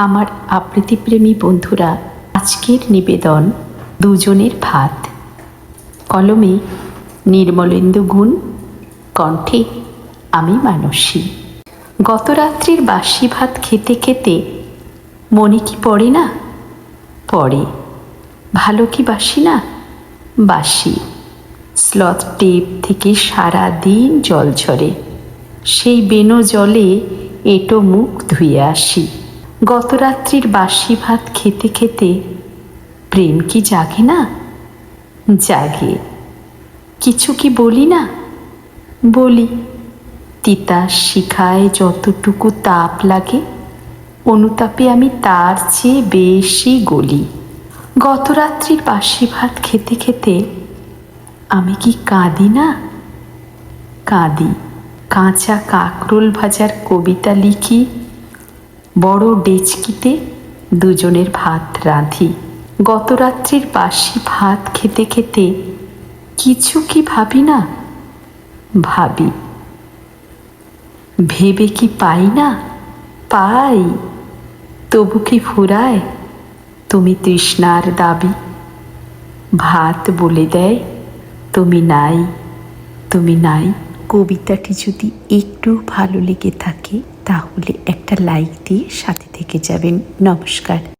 আমার আবৃত্তিপ্রেমী বন্ধুরা, আজকের নিবেদন দুজনের ভাত। কলমে নির্মলেন্দু গুণ, কণ্ঠে আমি মানসী। গত রাত্রির বাসি ভাত খেতে খেতে মনে কি পড়ে না? পড়ে। ভালো কি বাসি না? বাসি। স্লথ টেপ থেকে সারা দিন জল ঝরে। সেই বেনো জলে এটো মুখ ধুয়ে আসি। গত রাত্রির বাসি ভাত খেতে খেতে প্রেম কি জাগে না? জাগে। কিছু কি বলি না? বলি তিতাস শিখায় যতটুকু তাপ লাগে, অনুতাপে আমি তার চেয়ে বেশি গলি। গতরাত্রির বাসি ভাত খেতে খেতে আমি কি কাঁদি না? কাঁদি। কাঁচা কাকরোল ভাজার কবিতা লিখি বড় ডেচকিতে দুজনের ভাত রাঁধি। গত রাত্রির বাসি ভাত খেতে খেতে কিছু কি ভাবি না? ভাবি, ভেবে কি পাই না? পাই, তবু কি ফুরায়? তুমি তৃষ্ণার দাবি। ভাত বলে দেয়, তুমি নাই তুমি নাই। কবিতাটি যদি একটু ভালো লেগে থাকে তাহলে একটা লাইক দিয়ে সাথে থেকে যাবেন। নমস্কার।